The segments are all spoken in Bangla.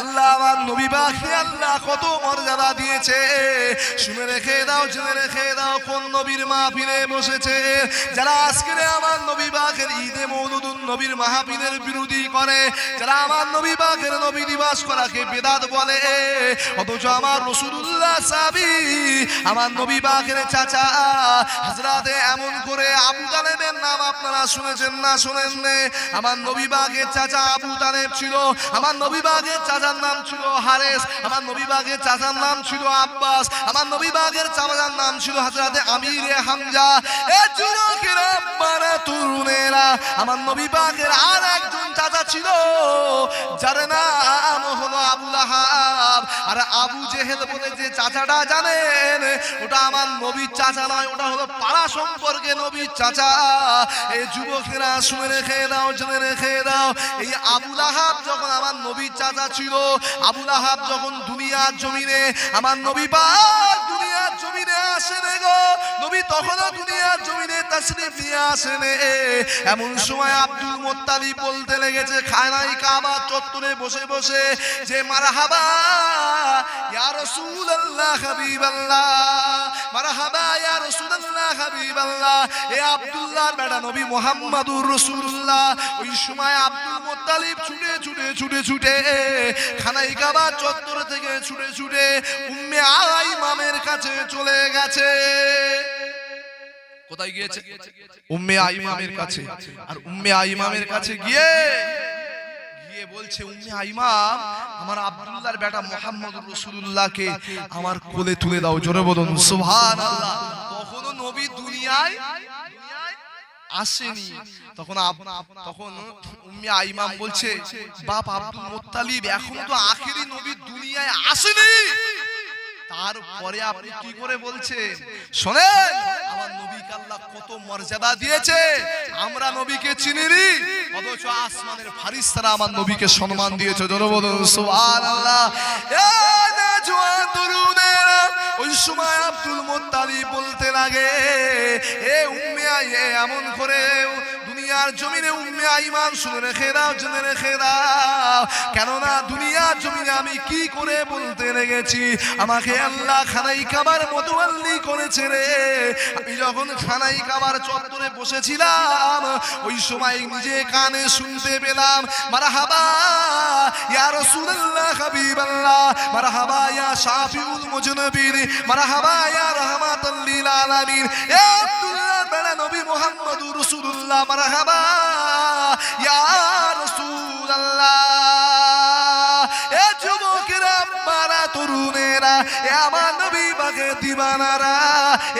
আল্লাহ আমার নবী পাখি, আল্লাহ কত মর্যাদা দিয়েছে শুনে রেখে দাও, জেনে রেখে দাও, কোন নবীর মাহফিলে বসেছে যারা আজকে আমার নবী বাঘের ঈদে মৌলুদুন নবীর মাহফিলের বিরোধী করে, যারা আমার নবী বাঘের নবী নিবাস করাকে বেদাত বলে, অথচ আমার রসুল্লাহ সাবি, আমার নবী বাঘের চাচা হাজরাতে এমন করে আবু তালেবের নাম আপনারা শুনেছেন না শোনেন? আমার নবী বাঘের চাচা আবু তালেব ছিল, আমার নবী বাঘের চাচার নাম ছিল হারেস, আমার নবী বাঘের চাচার নাম ছিল আব্বাস, আমার নবী বাঘের চাচার নাম ছিল হাজরাতে আমির হামজা। এ যুবকেরা তরুণেরা আমার নবী বাঘের আর ছিল, যার নাম হলো আবুল আহাব আর আবু জেহেল বলে যে চাচাটা জানেন, ওটা আমার নবীর চাচা নয়, ওটা হলো পাড়া সম্পর্কে নবীর চাচা। এই যুবকেরা শুনে রেখে দাও, জেনে রেখে দাও, এই আবুল আহাব যখন আমার নবীর চাচা ছিল আবুল আহাব যখন দুনিয়ার জমিনে আমার নবী পাক আসেন গো। নবী তখনও দুনিয়ার জমিনে তাসরিফ নিয়ে আসেন। এমন সময় আব্দুল মোত্তালিব বলতে লেগেছে, খানাই কাবা চত্বরে বসে বসে যে মারহাবা, ইয়া রাসূলুল্লাহ হাবিবাল্লাহ, মারহাবা, ইয়া রাসূলুল্লাহ হাবিবাল্লাহ, এ আব্দুল্লাহর বেটা নবী মুহাম্মাদুর রাসূলুল্লাহ। ওই সময় আব্দুল ছুটে ছুটে ছুটে ছুটে। খানাই চত্বর থেকে ছুটে ছুটে উম্মে আইমামের কাছে চলে গেছে। কোথায় গিয়েছে? উম্মে আইমামের কাছে। আর উম্মে কাছে গিয়ে গিয়ে বলছে আইমাম, আমার বেটা রসুল্লাহকে আমার কোলে তুলে দাও। জোরে বলুন নবী দুনিয়ায় আসেনি। তখন তখন উম্মি আইমাম বলছে, বাপ, আব্দুল মোত্তালিব এখন তো আখেরি নবী দুনিয়ায় আসেনি। তারপরে আপনি কি করে বলছেন? শোনেন, আমার নবীকে আল্লাহ কত মর্যাদা দিয়েছে। আমরা নবীকে চিনিনি, অথচ আসমানের ফারিস্তারা আমার নবীকে সম্মান দিয়েছে। জন বলুন, সুবহানাল্লাহ। ওই সময় আব্দুল মোত্তালিব বলতে লাগে, এ উম্মে আই এ এমন করে দুনিয়ার জমিনে উম্মে আইমান, শুনে রেখে দাও, জেনে রেখে দাও। কেননা দুনিয়ার জমিনে আমি কি করে বলতে লেগেছি? আমাকে আল্লাহ খানাই কাবার মতোয়াল্লি করেছে রে। আমি যখন খানাই কাবার চত্বরে বসেছিলাম, ওই সময় নিজে কানে শুনতে পেলাম, মারহাবা, ইয়া রাসূলুল্লাহ হাবিবাল্লাহ, মারহাবা, ইয়া শাফিউল মুজনবির মারহাবা, ইয়া রাহমাতাল লিল আলামিন। এ আব্দুল্লাহ বেড়া নবী মুহাম্মদুর রসুল্লাহ মারহাবা। রাসূলুল্লাহ এ যুবকেরা মারা তরুণেরা এ আমার নবী বাগে দিবানারা,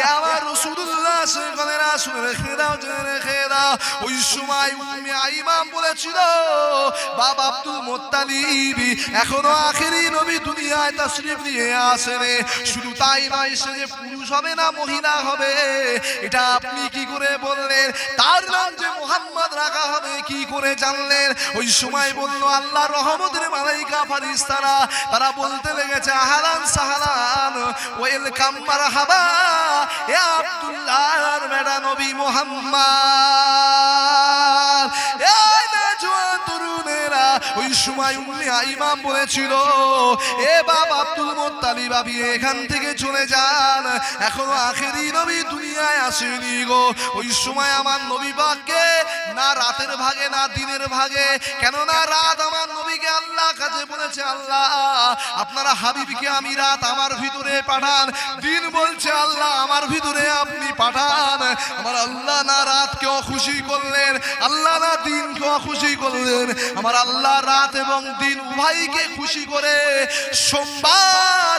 এ আমার রাসূলুল্লাহ সেখানেরা শুনে রেখে জেনে রেখে ওই সময় উম্মে আইমাম বলেছিল বাবা আব্দুল মোত্তালিব, এখনও আখেরি নবী দুনিয়ায় তাশরীফ নিয়ে আসেনে। শুধু তাই নয়, সে যে পুরুষ হবে না, মহিলা হবে। এটা আপনি কি করে বললেন? তার নাম যে মোহাম্মদ রাখা হবে, কি করে জানলেন? ওই সময় বলল আল্লাহ রহমতের মালাইকা ফারিস্তারা তারা বলতে লেগেছে আহালান সাহালান ওয়েলকাম, মারহাবা, এ আব্দুল্লাহর বেটা নবী মোহাম্মদ। ওই সময় উম্মে ইমাম বলেছিল, এ বাবা আব্দুল মোত্তালিব, আপনি এখান থেকে চলে যান, এখনও আখেরি নবী দুনিয়ায় আসেনি গো। ওই সময় আমার নবী বাক্যে না রাতের ভাগে, না দিনের ভাগে। কেননা রাত আমার নবীকে আল্লাহ কাছে বলেছে, আল্লাহ, আপনারা হাবিবকে আমি রাত আমার ভিতরে পাঠান। দিন বলছে, আল্লাহ, আমার ভিতরে আপনি পাঠান। আমার আল্লাহ না রাতকে খুশি করলেন, আল্লাহ না দিনকে খুশি করলেন। আমার আল্লাহ রাত এবং দিন উভয়কে খুশি করে সোমবার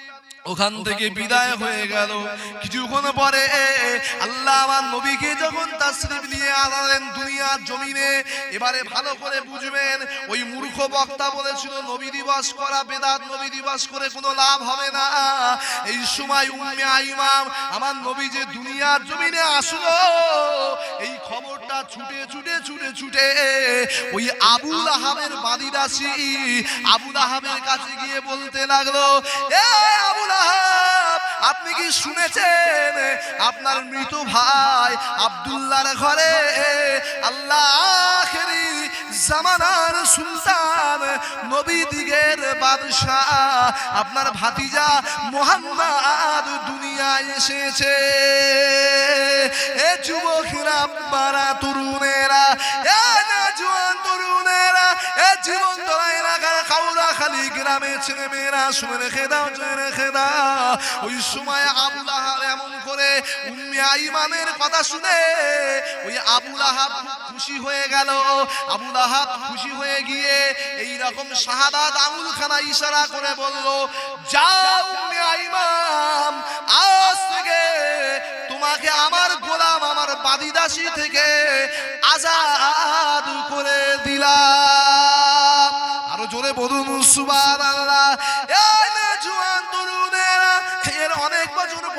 ওখান থেকে বিদায় হয়ে গেল। কিছুক্ষণ পরে আল্লাহ আমার নবীকে যখন তাসরিফ নিয়ে আনালেন দুনিয়ার জমিনে এবারে ভালো করে বুঝবেন ওই মূর্খ বক্তা বলেছিল নবী দিবস করা বেদাত নবী দিবস করে কোনো লাভ হবে না। এই সময় উম্মে আইমাম আমার নবী যে দুনিয়ার জমিনে আসলো এই খবরটা ছুটে ছুটে ছুটে ছুটে ওই আবুল আহাবের বাদিদাসী আবুল আহাবের কাছে গিয়ে বলতে লাগল এ আবুল আপনি কি শুনেছেন? আপনার মৃত ভাই আব্দুল্লাহর ঘরে আল্লাহ জামানার সুলতান, নবী দিগের বাদশাহ, আপনার ভাতিজা মোহাম্মদ দুনিয়ায় এসেছে। এ যুবকেরা তরুণেরা, এ জীবন তোরা এলাকার কাউরা খালি গ্রামে ছেলে মেয়েরা শুনে রেখে দাও শুনে রেখে দাও। ওই সময় আবুল এমন করে উম্মে আইমানের কথা শুনে ওই আবুল আহাব খুশি হয়ে গেল। আবুল আহাব খুশি হয়ে গিয়ে এই রকম শাহাদাত আঙুল খানা ইশারা করে বলল, যাও উম্মে আইমাম, আজ থেকে তোমাকে আমার গোলাম, আমার বাদিদাসী থেকে আজাদ করে দিলাম। জোরে বলুন সুবহানাল্লাহ।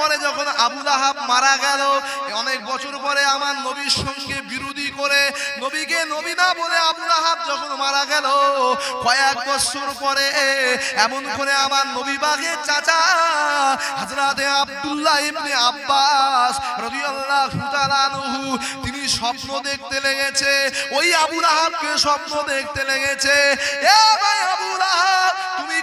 পরে যখন আবুল আহাব মারা গেল, অনেক বছর পরে আমার নবীর সঙ্গে বিরোধী করে নবীকে নবী না বলে আবুল আহাব যখন মারা গেল, কয়েক বছর পরে এমন করে আমার নবী বাগের চাচা হযরতে আব্দুল্লাহ ইবনে আব্বাস রাদিয়াল্লাহু তাআলা আনহু, তিনি স্বপ্ন দেখতে লেগেছে। ওই আবুল আহাবকে স্বপ্ন দেখতে লেগেছে। এ ভাই আবুল আহাব তুমি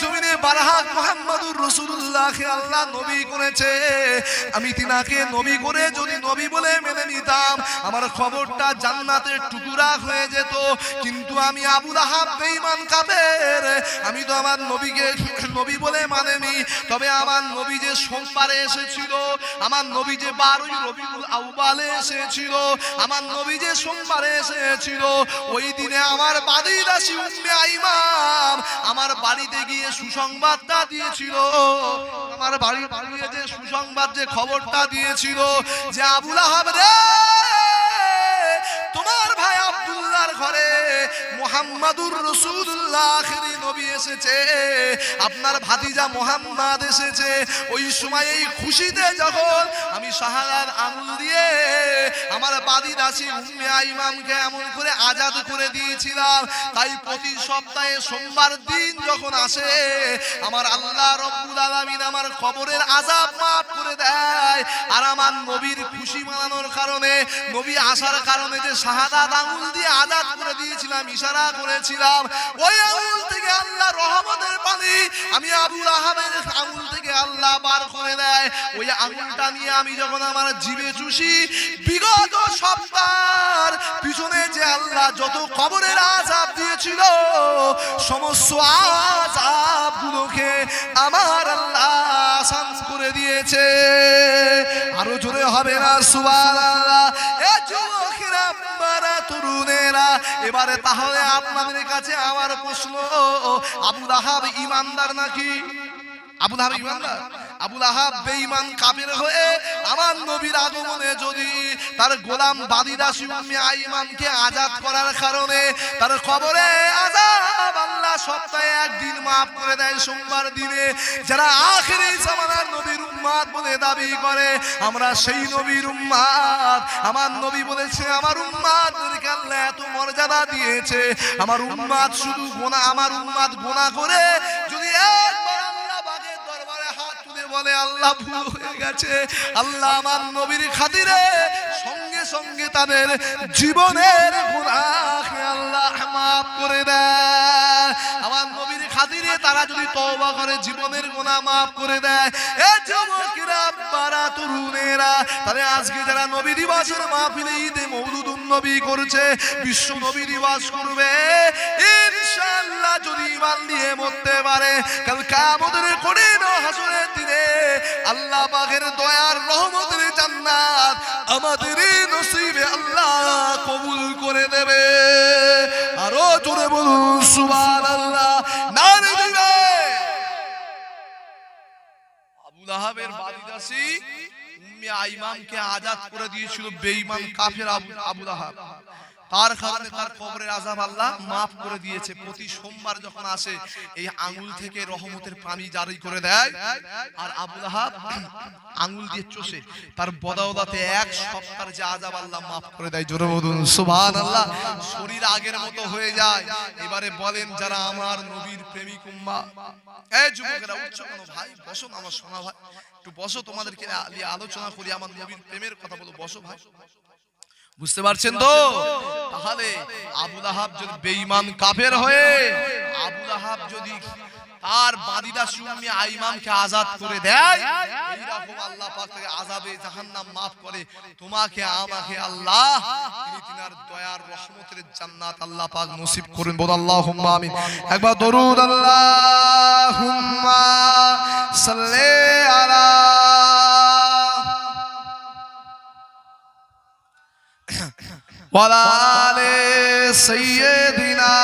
জমিনে বারহাত মোহাম্মদুর রসুল্লাহকে আল্লাহ নবী করেছে। আমি তিনাকে নবী করে যদি নবী বলে মেনে নিতাম, আমার খবরটা জান্নাতের টুকুরা হয়ে যেত। কিন্তু আমি আবুল আহাব বেঈমান কাফের। আমি তো আমার নবীকে নবী বলে মানেনি। তবে আমার নবী যে সোমবারে এসেছিল, আমার নবী যে বারোই রবিউল আউয়ালে এসেছিল, আমার নবী যে সোমবারে এসেছিল, ওই দিনে আমার বাদিদাসী উম্মে আইমাম আমার বাড়িতে গিয়ে সুসংবাদটা দিয়েছিল। আমার বাড়ি বাড়িতে যে সুসংবাদ, যে খবরটা দিয়েছিল, যে আবুল আহাব রে! মোহাম্মদুর রসুল্লাহ আখেরি নবী এসেছে। আপনার ভাতিজা মোহাম্মদ এসেছে। ওই সময় এই খুশিতে যখন আমি সাহারার আঙুল দিয়ে আমার বাদি দাসী উম্মে আইমামকে এমন করে আজাদ করে দিয়েছিলাম। তাই প্রতি সপ্তাহে সোমবার দিন যখন আসে, আমার আল্লাহ রব্বুল আলামিন আমার কবরের আজাব মাফ করে দেয়। আর আমার নবীর খুশি মানানোর কারণে, নবী আসার কারণে যে শাহাদাত আঙুল দিয়ে আজাদ করে দিয়েছিলাম, ইশারা করেছিলাম। ওই আঙুল থেকে আল্লাহ রহমতের পানি আমি আবুল আহাবের আঙুল থেকে আল্লাহ বার করে দেয়। ওই আঙুলটা নিয়ে আমি যখন আমার জিভে চুষি, বিগত সপ্তাহ পিছনে যে আল্লাহ যত কবরের আজাব দিয়েছিল, সমস্ত আজাব গুলোকে আমার আল্লাহ করে দিয়েছে। আরও জোরে হবে না যুবকেরা মারা তরুণেরা এবারে তাহলে আপনাদের কাছে আমার প্রশ্ন আবু দাহাব ইমানদার নাকি? আবু দাহাব ইমানদার? আবুল আহাব বেঈমান কাফের হয়ে আমার নবীর আগমনে যদি তার গোলাম বাদিদাসী উম্মে আইমানকে আজাদ করার কারণে তার কবরে আজাব আল্লাহ সপ্তাহে একদিন মাফ করে দেয় সোমবার দিনে, যারা আখেরি জামানার নবীর উম্মাদ বলে দাবি করে, আমরা সেই নবীর উম্মাদ। আমার নবী বলেছে, আমার উম্মাদদেরকে আল্লাহ এত মর্যাদা দিয়েছে। আমার উম্মাদ শুধু গোনা, আমার উম্মাদ গোনা করে যদি একবার বলে, আল্লাহ ভুল হয়ে গেছে। আল্লাহ আমার নবীর খাতিরে সঙ্গে সঙ্গে তাদের জীবনের গুনাহকে আল্লাহ মাফ করে দেয়। আমার নবীর খাতিরে তারা যদি তওবা করে, জীবনের গুনাহ মাফ করে দেয়। এ যুবকেরা বারা তরুণেরা তাহলে আজকে যারা নবী দিবসের মাহফিলে ঈদে মৌলুদুন নবী করছে, বিশ্ব নবী দিবস করবে। ইনশাআল্লাহ যদি ইমান নিয়ে মরতে পারে, কাল কামতের কঠিন হাসরের দিনে আল্লাহ পাকের দয়ার রহমতের জান্নাত আমাদের নসিবে আল্লাহ কবুল করে দেবে। আরও জোরে বলুন, সুবহানাল্লাহ, নারে দিবে। আবুল আহাবের বাদিদাসী উম্মে আইমানকে আজাদ করে দিয়েছিল বেঈমান কাফের আবু আবুল আহাব তার কারণে তার কবরের আজাব আল্লাহ মাফ করে দিয়েছে। প্রতি সোমবার যখন আসে, এই আঙ্গুল থেকে রহমতের পানি জারি করে দেয়। আর আবুল আহাব আঙ্গুল দিয়ে চষে, তার বদাওদাতে এক সপ্তাহ যে আজাব আল্লাহ মাফ করে দেয়। জোরে বলুন, সুবহানাল্লাহ। শরীর আগের মতো হয়ে যায়। এবারে বলেন, যারা আমার নবীর প্রেমিক উম্মা, এই যুবকেরা, উঠছো কেন ভাই? বসো আমার সোনা ভাই। একটু বসো, তোমাদেরকে আলোচনা করি। আমার নবীর প্রেমের কথা বলো, বসো ভাই। বুঝতে পারছেন তো? তাহলে আবুল আহাব যদি বেঈমান কাফের হয়ে আবুল আহাব যদি তার বাদিদা সুম্মি আইমানকে আজাদ করে দেয় আল্লাহ জাহান্নাম maaf করে। তোমাকে, আমাকে আল্লাহ দয়ার জান্নাত আল্লাহ একবার ওয়ালা আলে সাইয়্যিদিনা